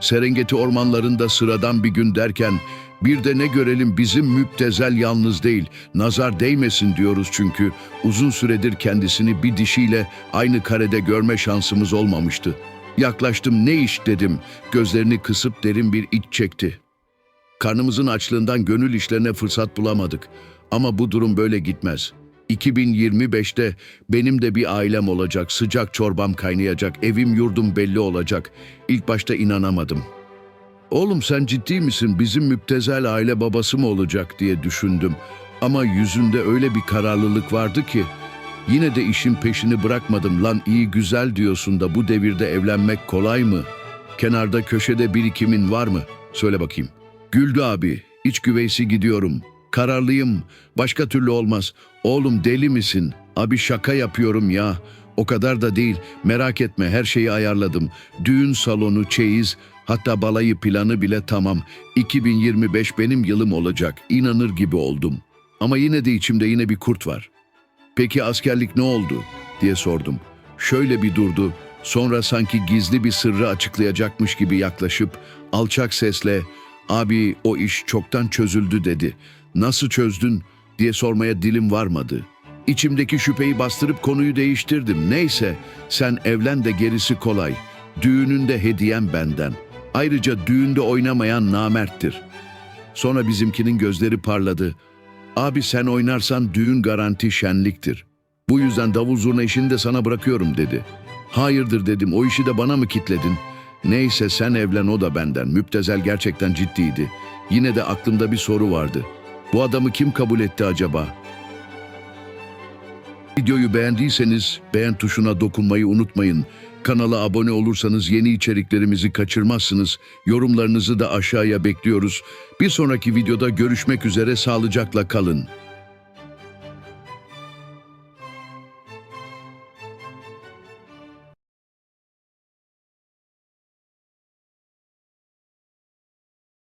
Serengeti ormanlarında sıradan bir gün derken bir de ne görelim bizim müptezel yalnız değil, nazar değmesin diyoruz çünkü uzun süredir kendisini bir dişiyle aynı karede görme şansımız olmamıştı. Yaklaştım ne iş dedim, gözlerini kısıp derin bir iç çekti. Karnımızın açlığından gönül işlerine fırsat bulamadık. Ama bu durum böyle gitmez. 2025'te benim de bir ailem olacak, sıcak çorbam kaynayacak, evim yurdum belli olacak. İlk başta inanamadım. Oğlum sen ciddi misin bizim müptezel aile babası mı olacak diye düşündüm. Ama yüzünde öyle bir kararlılık vardı ki yine de işin peşini bırakmadım. Lan iyi güzel diyorsun da bu devirde evlenmek kolay mı? Kenarda köşede birikimin var mı? Söyle bakayım. Güldü abi. İç güveysi gidiyorum. Kararlıyım. Başka türlü olmaz. Oğlum deli misin? Abi şaka yapıyorum ya. O kadar da değil. Merak etme her şeyi ayarladım. Düğün salonu, çeyiz, hatta balayı planı bile tamam. 2025 benim yılım olacak. İnanır gibi oldum. Ama yine de içimde yine bir kurt var. Peki askerlik ne oldu? diye sordum. Şöyle bir durdu. Sonra sanki gizli bir sırrı açıklayacakmış gibi yaklaşıp alçak sesle "Abi o iş çoktan çözüldü." dedi. "Nasıl çözdün?" diye sormaya dilim varmadı. İçimdeki şüpheyi bastırıp konuyu değiştirdim. Neyse, sen evlen de gerisi kolay. Düğününde hediyem benden. Ayrıca düğünde oynamayan namerttir. Sonra bizimkinin gözleri parladı. Abi sen oynarsan düğün garanti şenliktir. Bu yüzden davul zurna işini de sana bırakıyorum dedi. Hayırdır dedim o işi de bana mı kitledin? Neyse sen evlen o da benden. Müptezel gerçekten ciddiydi. Yine de aklımda bir soru vardı. Bu adamı kim kabul etti acaba? Videoyu beğendiyseniz beğen tuşuna dokunmayı unutmayın. Kanala abone olursanız yeni içeriklerimizi kaçırmazsınız. Yorumlarınızı da aşağıya bekliyoruz. Bir sonraki videoda görüşmek üzere sağlıcakla kalın.